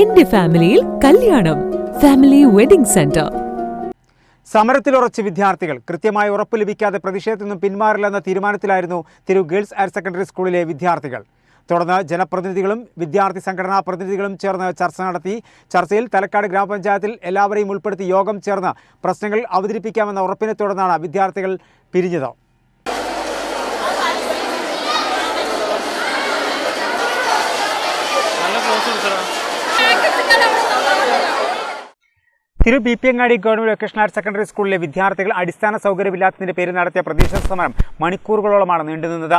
എന്റെ ഫാമിലിയിൽ കല്യാണം. ഫാമിലി വെഡിംഗ് സെന്റർ സമരത്തിലുറച്ച് വിദ്യാർത്ഥികൾ കൃത്യമായ ഉറപ്പ് ലഭിക്കാതെ പ്രതിഷേധത്തിൽ നിന്നും പിന്മാറില്ലെന്ന തീരുമാനത്തിലായിരുന്നു തിരു ഗേൾസ് ഹയർ സെക്കൻഡറി സ്കൂളിലെ വിദ്യാർത്ഥികൾ. തുടർന്ന് ജനപ്രതിനിധികളും വിദ്യാർത്ഥി സംഘടനാ പ്രതിനിധികളും ചേർന്ന് ചർച്ച നടത്തി ചർച്ചയിൽ തലക്കാട് ഗ്രാമപഞ്ചായത്തിൽ എല്ലാവരെയും ഉൾപ്പെടുത്തി യോഗം ചേർന്ന് പ്രശ്നങ്ങൾ അവതരിപ്പിക്കാമെന്ന ഉറപ്പിനെ തുടർന്നാണ് വിദ്യാർത്ഥികൾ പിരിഞ്ഞത്. തിരു B P Angadi government vocational higher secondary സ്കൂളിലെ വിദ്യാർത്ഥികൾ അടിസ്ഥാന സൗകര്യമില്ലാത്തതിന്റെ പേരിൽ നടത്തിയ പ്രതിഷേധ സമരം മണിക്കൂറുകളോളമാണ് നീണ്ടുനിന്നത്.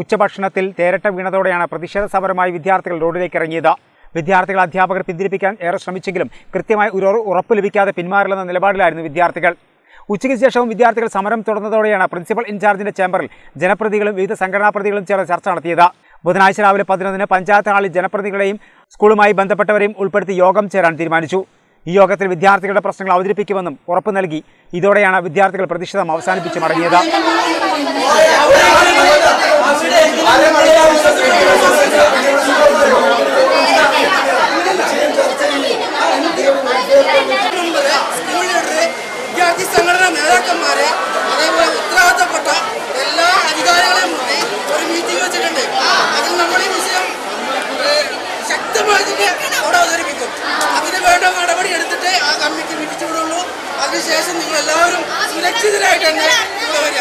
ഉച്ചഭക്ഷണത്തിൽ തേരട്ട വീണതോടെയാണ് പ്രതിഷേധ സമരമായി വിദ്യാർത്ഥികൾ റോഡിലേക്ക് ഇറങ്ങിയത്. വിദ്യാർത്ഥികൾ അധ്യാപകർ പിന്തിരിപ്പിക്കാൻ ഏറെ ശ്രമിച്ചെങ്കിലും കൃത്യമായ ഒരു ഉറ- ഉറപ്പ് ലഭിക്കാതെ പിന്മാറില്ലെന്ന നിലപാടിലായിരുന്നു വിദ്യാർത്ഥികൾ. ഉച്ചയ്ക്ക് ശേഷവും വിദ്യാർത്ഥികൾ സമരം തുടർന്നതോടെയാണ് പ്രിൻസിപ്പൽ ഇൻചാർജിന്റെ ചേംബറിൽ ജനപ്രതികളും വിവിധ സംഘടനാ പ്രതികളും ചേർന്ന് ചർച്ച നടത്തിയത്. ബുധനാഴ്ച രാവിലെ പതിനൊന്നിന് പഞ്ചായത്ത് ഹാളിൽ ജനപ്രതികളെയും സ്കൂളുമായി ബന്ധപ്പെട്ടവരെയും ഉൾപ്പെടുത്തി യോഗം ചേരാൻ തീരുമാനിച്ചു. ഈ യോഗത്തിൽ വിദ്യാർത്ഥികളുടെ പ്രശ്നങ്ങൾ അവതരിപ്പിക്കുമെന്നും ഉറപ്പ് നൽകി. ഇതോടെയാണ് വിദ്യാർത്ഥികൾ പ്രതിഷേധം അവസാനിപ്പിച്ച് മടങ്ങിയത്. സ്കൂളിലെ വിദ്യാർത്ഥി സംഘടനാ നേതാക്കന്മാരെ അതേപോലെ ഉത്തരവാദിത്തപ്പെട്ട എല്ലാ അധികാരികളെയും കൂടി ഒരു മീറ്റിംഗ് വെച്ചിട്ടുണ്ട്. അതിൽ നമ്മൾ ഈ വിഷയം ശക്തമായിട്ട് ശക്തമായി അവിടെ അവതരിപ്പിക്കും. അതിന് വേണ്ട നടപടി എടുത്തിട്ട് ആ കമ്മിറ്റി പിരിച്ചുവിടുള്ളൂ അതിനുശേഷം നിങ്ങൾ എല്ലാവരും സുരക്ഷിതരായിട്ട് തന്നെ വരിക.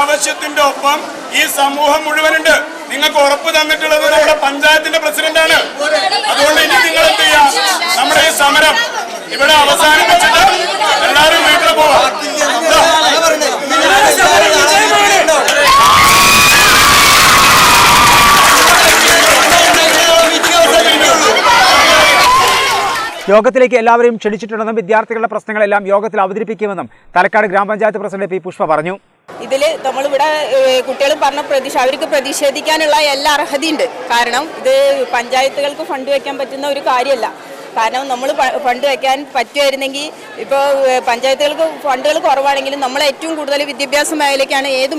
ആവശ്യത്തിന്റെ ഒപ്പം ഈ സമൂഹം മുഴുവനുണ്ട്. നിങ്ങൾക്ക് ഉറപ്പ് തന്നിട്ടുള്ളത് നമ്മുടെ പഞ്ചായത്തിന്റെ പ്രസിഡന്റാണ്. അതുകൊണ്ട് ഇനി നിങ്ങൾ എന്ത് ചെയ്യാം? നമ്മുടെ ഈ സമരം ഇവിടെ അവസാനിപ്പിച്ചിട്ട് എല്ലാവരും വീട്ടിൽ പോവാം. യോഗത്തിലേക്ക് എല്ലാവരെയും ക്ഷണിച്ചിട്ടുണ്ടെന്നും വിദ്യാർത്ഥികളുടെ പ്രശ്നങ്ങളെല്ലാം യോഗത്തിൽ അവതരിപ്പിക്കുമെന്നും തലക്കാട് ഗ്രാമപഞ്ചായത്ത് പ്രസിഡന്റ് പി പുഷ്പ പറഞ്ഞു. ഇതിൽ നമ്മളിവിടെ കുട്ടികൾ പറഞ്ഞ പ്രതിഷ അവർക്ക് പ്രതിഷേധിക്കാനുള്ള എല്ലാ അർഹതയുണ്ട്. കാരണം ഇത് പഞ്ചായത്തുകൾക്ക് ഫണ്ട് വയ്ക്കാൻ പറ്റുന്ന ഒരു കാര്യമല്ല. കാരണം നമ്മൾ ഫണ്ട് വയ്ക്കാൻ പറ്റുമായിരുന്നെങ്കിൽ ഇപ്പോൾ പഞ്ചായത്തുകൾക്ക് ഫണ്ടുകൾ കുറവാണെങ്കിലും നമ്മൾ ഏറ്റവും കൂടുതൽ വിദ്യാഭ്യാസ മേഖലയ്ക്കാണ് ഏത്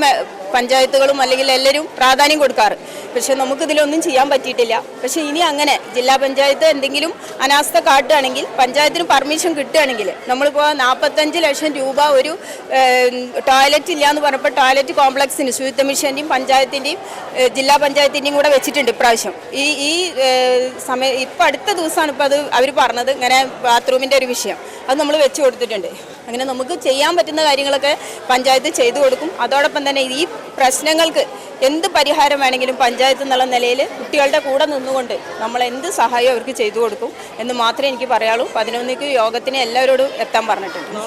പഞ്ചായത്തുകളും അല്ലെങ്കിൽ എല്ലാവരും പ്രാധാന്യം കൊടുക്കാറ്. പക്ഷെ നമുക്കിതിലൊന്നും ചെയ്യാൻ പറ്റിയിട്ടില്ല. പക്ഷെ ഇനി അങ്ങനെ ജില്ലാ പഞ്ചായത്ത് എന്തെങ്കിലും അനാസ്ഥ കാട്ടുകയാണെങ്കിൽ പഞ്ചായത്തിന് പെർമിഷൻ കിട്ടുകയാണെങ്കിൽ നമ്മളിപ്പോൾ നാൽപ്പത്തഞ്ച് ലക്ഷം രൂപ ഒരു ടോയ്ലറ്റ് ഇല്ല എന്ന് പറഞ്ഞപ്പോൾ ടോയ്ലറ്റ് കോംപ്ലക്സിന് ശുചിത്വ മിഷന്റെയും പഞ്ചായത്തിന്റെയും ജില്ലാ പഞ്ചായത്തിന്റെയും കൂടെ വെച്ചിട്ടുണ്ട് ഇപ്രാവശ്യം. ഈ ഈ സമയം ഇപ്പം അടുത്ത ദിവസമാണ് ഇപ്പോൾ അത് അവർ പറഞ്ഞത് ഇങ്ങനെ ബാത്റൂമിന്റെ ഒരു വിഷയം. അത് നമ്മൾ വെച്ച് കൊടുത്തിട്ടുണ്ട്. അങ്ങനെ നമുക്ക് ചെയ്യാൻ പറ്റുന്ന കാര്യങ്ങളൊക്കെ പഞ്ചായത്ത് ചെയ്തു കൊടുക്കും. അതോടൊപ്പം തന്നെ ഈ പ്രശ്നങ്ങൾക്ക് എന്ത് പരിഹാരം വേണമെങ്കിലും പഞ്ചായത്ത് എന്നുള്ള നിലയിൽ കുട്ടികളുടെ കൂടെ നിന്നുകൊണ്ട് നമ്മൾ എന്ത് സഹായം അവർക്ക് ചെയ്തു കൊടുക്കും എന്ന് മാത്രമേ എനിക്ക് പറയാളൂ പതിനൊന്നിക്ക് യോഗത്തിന് എല്ലാവരോടും എത്താൻ പറഞ്ഞിട്ടുണ്ട്.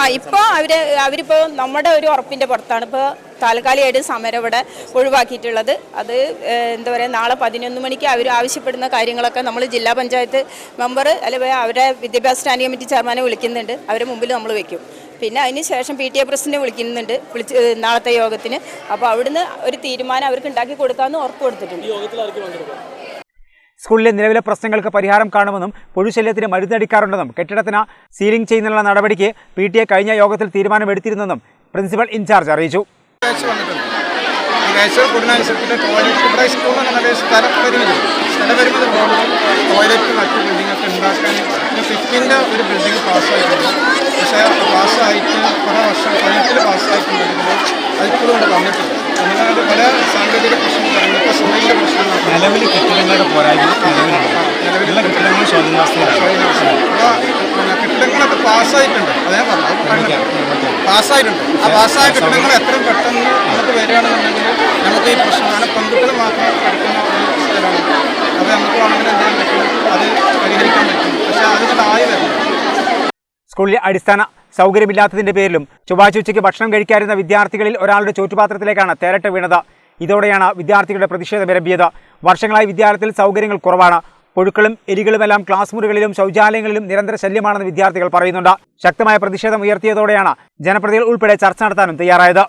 ആ ഇപ്പോൾ അവർ അവരിപ്പോൾ നമ്മുടെ ഒരു ഉറപ്പിന്റെ പുറത്താണ് ഇപ്പോൾ താൽക്കാലികമായിട്ട് സമരം ഇവിടെ ഒഴിവാക്കിയിട്ടുള്ളത്. അത് എന്താ പറയുക നാളെ പതിനൊന്ന് മണിക്ക് അവർ ആവശ്യപ്പെടുന്ന കാര്യങ്ങളൊക്കെ നമ്മൾ ജില്ലാ പഞ്ചായത്ത് മെമ്പർ അല്ലെങ്കിൽ അവരെ വിദ്യാഭ്യാസ സ്റ്റാൻഡിംഗ് കമ്മിറ്റി ചെയർമാനെ വിളിക്കുന്നുണ്ട്. അവരെ മുമ്പിൽ നമ്മൾ വയ്ക്കും പിന്നെ അതിന് ശേഷം പി ടി എ പ്രസിഡന്റ് വിളിക്കുന്നുണ്ട് വിളിച്ച് നാളത്തെ യോഗത്തിന്. അപ്പോൾ അവിടുന്ന് ഒരു തീരുമാനം അവർക്ക് ഉണ്ടാക്കി കൊടുക്കാമെന്ന് ഉറപ്പ് കൊടുത്തിട്ടുണ്ട്. സ്കൂളിലെ നിലവിലെ പ്രശ്നങ്ങൾക്ക് പരിഹാരം കാണുമെന്നും പുഴുശല്യത്തിന് മരുന്നടിക്കാറുണ്ടെന്നും കെട്ടിടത്തിന് സീലിംഗ് ചെയ്യുന്നതിനുള്ള നടപടിക്ക് പി ടി എ കഴിഞ്ഞ യോഗത്തിൽ തീരുമാനമെടുത്തിരുന്നെന്നും പ്രിൻസിപ്പൽ ഇൻചാർജ് അറിയിച്ചു. ഒരു ബിൽഡിംഗ് പാസ്സായിട്ടുണ്ട്. പക്ഷേ പാസ്സായിട്ട് വർഷം പതിനെട്ടിൽ പല സാങ്കേതിക പ്രശ്നങ്ങളും ഇപ്പോൾ സോയിലിന്റെ പ്രശ്നങ്ങൾ നിലവിൽ കെട്ടിടങ്ങളുടെ പോരായ്മ നിലവിലുണ്ട്. നിലവിലുള്ള കെട്ടിടങ്ങൾ സ്വാധീനാവസ്ഥയിലാണ് കെട്ടിടങ്ങളൊക്കെ പാസ്സായിട്ടുണ്ട്. അതേ പറഞ്ഞു പാസ്സായിട്ടുണ്ട്. ആ പാസ്സായ കെട്ടിടങ്ങൾ എത്രയും പെട്ടെന്ന് നമുക്ക് വരികയാണെന്നുണ്ടെങ്കിൽ നമുക്ക് ഈ പ്രശ്നം കാരണം പെൺകുട്ടികൾ മാത്രം പഠിക്കുന്ന ഒരു സ്ഥലമാണ്. അപ്പോൾ നമുക്ക് വേണമെങ്കിൽ എന്ത് ചെയ്യാൻ പറ്റും? അത് പരിഹരിക്കാൻ പറ്റും. പക്ഷേ അതിന് ആയി വരുന്നു സ്കൂളിലെ അടിസ്ഥാന സൗകര്യമില്ലാത്തതിന്റെ പേരിലും ചൊവ്വാഴ്ച ഉച്ചയ്ക്ക് ഭക്ഷണം കഴിക്കാതിരുന്ന വിദ്യാർത്ഥികളിൽ ഒരാളുടെ ചോറ്റുപാത്രത്തിലേക്കാണ് തേരട്ട് വീണത്. ഇതോടെയാണ് വിദ്യാർത്ഥികളുടെ പ്രതിഷേധം വിരമ്പിയത്. വർഷങ്ങളായി വിദ്യാലയത്തിൽ സൗകര്യങ്ങൾ കുറവാണ്. പുഴുക്കളും എലികളുമെല്ലാം ക്ലാസ് മുറികളിലും ശൗചാലയങ്ങളിലും നിരന്തര ശല്യമാണെന്ന് വിദ്യാർത്ഥികൾ പറയുന്നുണ്ട്. ശക്തമായ പ്രതിഷേധം ഉയർത്തിയതോടെയാണ് ജനപ്രതികൾ ഉൾപ്പെടെ ചർച്ച നടത്താനും തയ്യാറായത്.